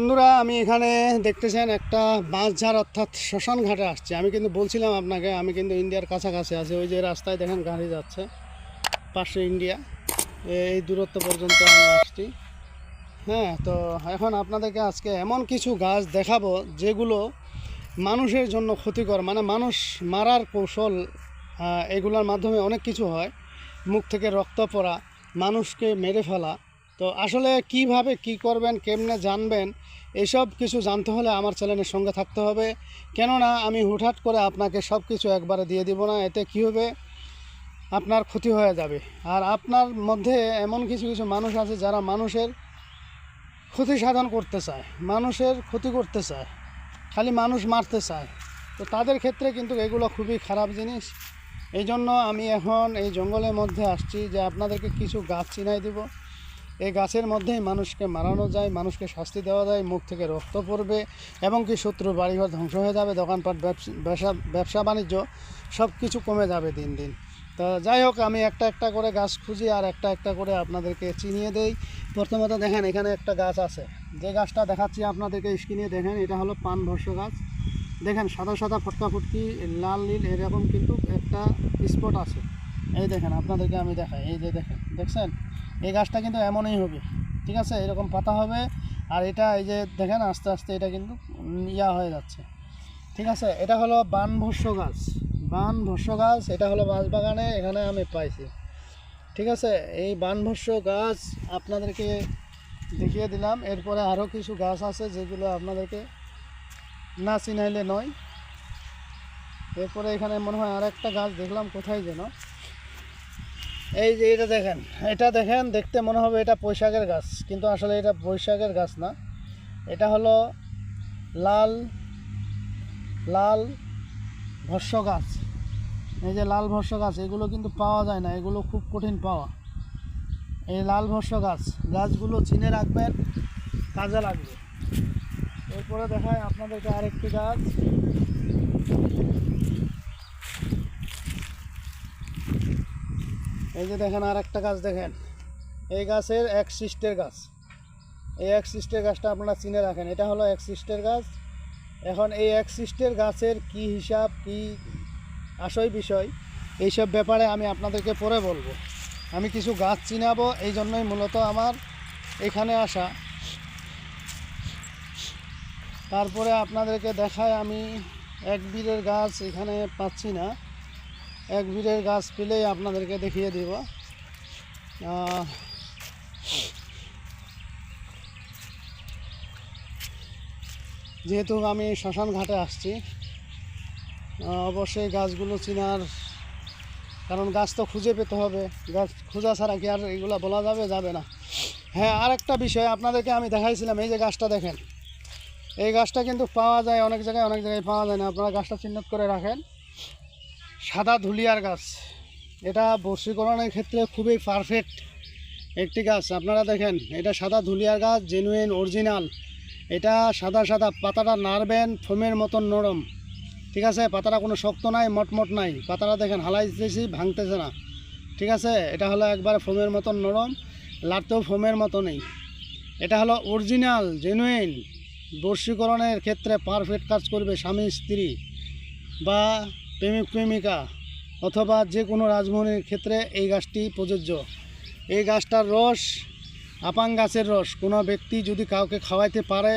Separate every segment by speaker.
Speaker 1: বন্ধুরা, আমি এখানে দেখতেছেন একটা বাঁশঝাড় অর্থাৎ শ্মশান ঘাটে আসছে। আমি কিন্তু বলছিলাম আপনাকে, আমি কিন্তু ইন্ডিয়ার কাছাকাছি আছি। ওই যে রাস্তায় দেখেন গাড়ি যাচ্ছে পাশে ইন্ডিয়া। এই দূরত্ব পর্যন্ত আমি আসছি। হ্যাঁ তো এখন আপনাদেরকে আজকে এমন কিছু গাছ দেখাবো যেগুলো মানুষের জন্য ক্ষতিকর মানে মানুষ মারার কৌশল এগুলোর মাধ্যমে অনেক কিছু হয়। মুখ থেকে রক্ত পড়া, মানুষকে মেরে ফেলা তো আসলে কীভাবে কি করবেন, কেমনে জানবেন, এসব কিছু জানতে হলে আমার চ্যানেলের সঙ্গে থাকতে হবে। কেননা আমি হুটহাট করে আপনাকে সব কিছু একবারে দিয়ে দিব না, এতে কী হবে? আপনার ক্ষতি হয়ে যাবে। আর আপনার মধ্যে এমন কিছু কিছু মানুষ আছে যারা মানুষের ক্ষতি সাধন করতে চায়, মানুষের ক্ষতি করতে চায়, খালি মানুষ মারতে চায়। তো তাদের ক্ষেত্রে কিন্তু এগুলো খুবই খারাপ জিনিস। এই জন্য আমি এখন এই জঙ্গলের মধ্যে আসছি যে আপনাদেরকে কিছু গাছ চিনাই দিব। এই গাছের মধ্যেই মানুষকে মারানো যায়, মানুষকে শাস্তি দেওয়া যায়, মুখ থেকে রক্ত পড়বে এবং কি শত্রুর বাড়িঘর ধ্বংস হয়ে যাবে, দোকানপাট, ব্যবসা ব্যবসা বাণিজ্য সব কিছু কমে যাবে দিন দিন। তো যাই হোক, আমি একটা একটা করে গাছ খুঁজি আর একটা একটা করে আপনাদেরকে চিনিয়ে দেই। প্রথমত দেখেন, এখানে একটা গাছ আছে। যে গাছটা দেখাচ্ছি আপনাদেরকে স্ক্রিনে, দেখেন এটা হলো পান ভস্য গাছ। দেখেন, সাদা সাদা ফটকা ফুটকি, লাল, নীল, এরকম কিন্তু একটা স্পট আছে। এই দেখেন, আপনাদেরকে আমি দেখাই। এই যে দেখেন, দেখছেন? এই গাছটা কিন্তু এমনই হবে, ঠিক আছে? এরকম পাতা হবে আর এটা এই যে দেখেন, আস্তে আস্তে এটা কিন্তু ইয়া হয়ে যাচ্ছে, ঠিক আছে? এটা হলো বানভস্য গাছ বানভস্য গাছ, এটা হলো বাঁশবাগানে, এখানে আমি পাইছি, ঠিক আছে? এই বানভস্য গাছ আপনাদেরকে দেখিয়ে দিলাম। এরপরে আরও কিছু গাছ আছে যেগুলো আপনাদেরকে না চিনাইলে নয়। এরপরে এখানে মনে হয় আর একটা গাছ দেখলাম, কোথায় যেন? এই যে এটা দেখেন এটা দেখেন, দেখতে মনে হবে এটা বৈশাখের গাছ, কিন্তু আসলে এটা বৈশাখের গাছ না। এটা হলো লাল লাল ভস্য গাছ। এই যে লাল ভস্য গাছ, এগুলো কিন্তু পাওয়া যায় না, এগুলো খুব কঠিন পাওয়া। এই লাল ভস্য গাছ, গাছগুলো চিনে রাখবেন, কাজে লাগবে। এরপরে দেখায় আপনাদেরকে আরেকটি গাছ। এই যে দেখেন আর একটা গাছ দেখেন। এই গাছের এক সিস্টের গাছ। এই এক সিস্টের গাছটা আপনারা চিনে রাখেন। এটা হলো এক সিস্টের গাছ। এখন এই এক সিস্টের গাছের কি হিসাব, কি আসই বিষয়, এইসব ব্যাপারে আমি আপনাদেরকে পরে বলব। আমি কিছু গাছ চিনাবো, এই জন্যই মূলত আমার এখানে আসা। তারপরে আপনাদেরকে দেখায় আমি এক বীরের গাছ এখানে পাচ্ছি না। এক বিড়ের গাছ পেলেই আপনাদেরকে দেখিয়ে দিব। যেহেতু আমি শ্মশান ঘাটে আসছি অবশ্যই গাছগুলো চিনার, কারণ গাছ তো খুঁজে পেতে হবে। গাছ খোঁজা ছাড়া কি আর এগুলো বলা যাবে যাবে না। হ্যাঁ আর একটা বিষয় আপনাদেরকে আমি দেখাইছিলাম, এই যে গাছটা দেখেন। এই গাছটা কিন্তু পাওয়া যায়, অনেক জায়গায় অনেক জায়গায় পাওয়া যায় না। আপনারা গাছটা চিহ্নিত করে রাখেন। সাদা ধুলিয়ার গাছ। এটা বর্ষীকরণের ক্ষেত্রে খুবই পারফেক্ট একটি গাছ। আপনারা দেখেন, এটা সাদা ধুলিয়ার গাছ জেনুইন অরিজিনাল এটা সাদা সাদা, পাতাটা নাড়বেন, ফোমের মতন নরম। ঠিক আছে? পাতাটা কোনো শক্ত নাই, মটমট নাই। পাতাটা দেখেন, হালাইতেছি, ভাঙতেছে না। ঠিক আছে? এটা হলো একবার ফোমের মতন নরম লাড়তেও ফোমের মতো নেই। এটা হলো অরিজিনাল জেনুইন বর্ষীকরণের ক্ষেত্রে পারফেক্ট কাজ করবে স্বামী, স্ত্রী বা প্রেমিক প্রেমিকা অথবা যে কোনো রাজমোহনের ক্ষেত্রে এই গাছটি প্রযোজ্য। এই গাছটার রস, আপাং গাছের রস। কোনো ব্যক্তি যদি কাউকে খাওয়াইতে পারে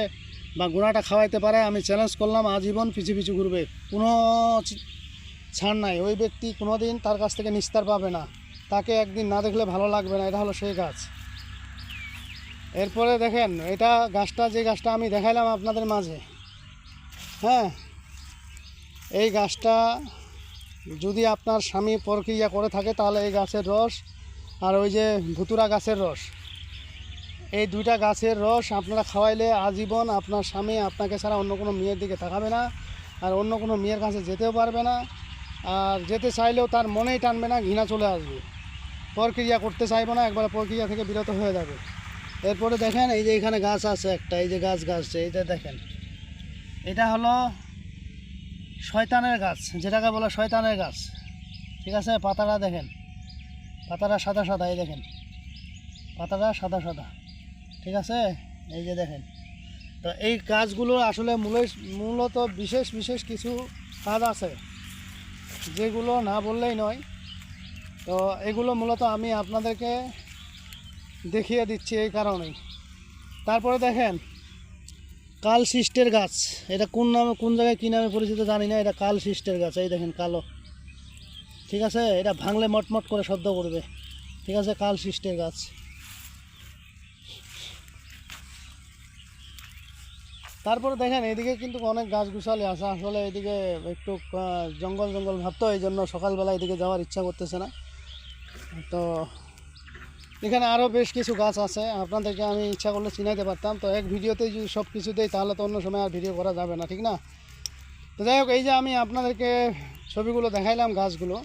Speaker 1: বা গুণাটা খাওয়াইতে পারে, আমি চ্যালেঞ্জ করলাম, আজীবন পিছু পিছু ঘুরবে। কোনো ছাড় নাই। ওই ব্যক্তি কোনো দিন তার কাছ থেকে নিস্তার পাবে না। তাকে একদিন না দেখলে ভালো লাগবে না। এটা হলো সেই গাছ। এরপরে দেখেন, এটা গাছটা, যে গাছটা আমি দেখাইলাম আপনাদের মাঝে। হ্যাঁ এই গাছটা যদি আপনার স্বামী প্রক্রিয়া করে থাকে, তাহলে এই গাছের রস আর ওই যে ভুতুরা গাছের রস। এই দুইটা গাছের রস আপনারা খাওয়াইলে আজীবন আপনার স্বামী আপনাকে ছাড়া অন্য কোনো মেয়ের দিকে তাকাবে না আর অন্য কোনো মেয়ের কাছে যেতেও পারবে না আর যেতে চাইলেও তার মনেই টানবে না, ঘৃণা চলে আসবে। প্রক্রিয়া করতে চাইবে না, একবার প্রক্রিয়া থেকে বিরত হয়ে যাবে। এরপরে দেখেন এই যে এখানে গাছ আছে একটা, এই যে গাছ গাছ, এই যে দেখেন। এটা হলো শয়তানের গাছ, যেটাকে বলে শয়তানের গাছ। ঠিক আছে? পাতাটা দেখেন। পাতাটা সাদা সাদা, এই দেখেন। পাতাটা সাদা সাদা। ঠিক আছে? এই যে দেখেন। তো এই গাছগুলো আসলে মূলে মূলত বিশেষ বিশেষ কিছু কাজ আছে। যেগুলো না বললেই নয়। তো এগুলো মূলত আমি আপনাদেরকে দেখিয়ে দিচ্ছি এই কারণেই। তারপরে দেখেন কাল সিস্টের গাছ। এটা কোন নামে, কোন জায়গায় কী নামে পরিচিত জানি না, এটা কাল সিস্টের গাছ, এই দেখেন কালো। ঠিক আছে? এটা ভাঙলে মটমট করে শব্দ করবে। ঠিক আছে? কাল সিস্টের গাছ। তারপরে দেখেন, এদিকে কিন্তু অনেক গাছ গুছালি আছে। আসলে এদিকে একটু জঙ্গল জঙ্গল ভাবতো এই জন্য সকালবেলা এদিকে যাওয়ার ইচ্ছা করতেছে না। তো এখানে আরও বেশ কিছু গাছ আছে, আপনাদেরকে আমি ইচ্ছা করলে চিনাইতে পারতাম। তো এক ভিডিওতেই যদি সব কিছু দেই, তাহলে তো অন্য সময় আর ভিডিও করা যাবে না, ঠিক না? তো যাই হোক, এই যে আমি আপনাদেরকে ছবিগুলো দেখাইলাম গাছগুলো,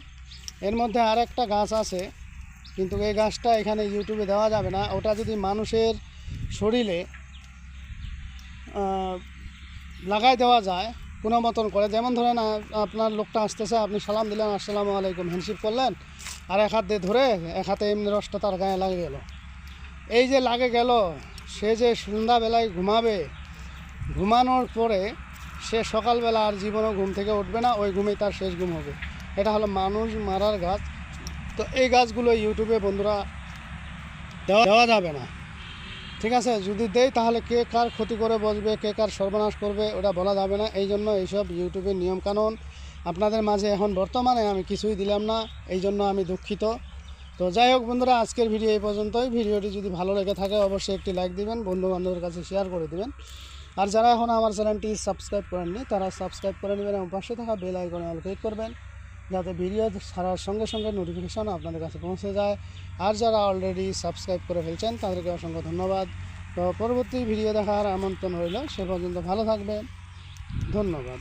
Speaker 1: এর মধ্যে আর একটা গাছ আছে, কিন্তু এই গাছটা এখানে ইউটিউবে দেওয়া যাবে না। ওটা যদি মানুষের শরীরে লাগাই দেওয়া যায় কোনো মতন করে। যেমন ধরেন আপনার লোকটা আসতেছে, আপনি সালাম দিলেন, আসসালামু আলাইকুম হ্যান্ডশিপ করলেন। আর এক হাত দিয়ে ধরে এক হাতে এমনি রসটা তার গায়ে লাগে গেল। এই যে লাগে গেল, সে যে সন্ধ্যাবেলায় ঘুমাবে, ঘুমানোর পরে সে সকালবেলা আর জীবনও ঘুম থেকে উঠবে না, ওই ঘুমেই তার শেষ ঘুম হবে। এটা হলো মানুষ মারার গাছ। তো এই গাছগুলো ইউটিউবে বন্ধুরা দেওয়া যাবে না। ঠিক আছে, যদি দেই তাহলে কে কার ক্ষতি করে বসবে, কে কার সর্বনাশ করবে, ওটা বলা যাবে না। এই জন্য এইসব ইউটিউবের নিয়মকানুন আপনাদের মাঝে এখন বর্তমানে আমি কিছুই দিলাম না, এই জন্য আমি দুঃখিত। তো যাই হোক বন্ধুরা, আজকের ভিডিও এই পর্যন্তই। ভিডিওটি যদি ভালো লেগে থাকে অবশ্যই একটি লাইক দিবেন বন্ধু বান্ধবের কাছে শেয়ার করে দিবেন। আর যারা এখন আমার চ্যানেলটি সাবস্ক্রাইব করেননি, তারা সাবস্ক্রাইব করে নেবেন এবং পাশে থাকা বেল আইকনে অল ক্লিক করবেন। যাতে ভিডিও ছাড়ার সঙ্গে সঙ্গে নোটিফিকেশান আপনাদের কাছে পৌঁছে যায়। আর যারা অলরেডি সাবস্ক্রাইব করে ফেলছেন, তাদেরকে অসংখ্য ধন্যবাদ। তো পরবর্তী ভিডিও দেখার আমন্ত্রণ রইল। সে পর্যন্ত ভালো থাকবেন। ধন্যবাদ।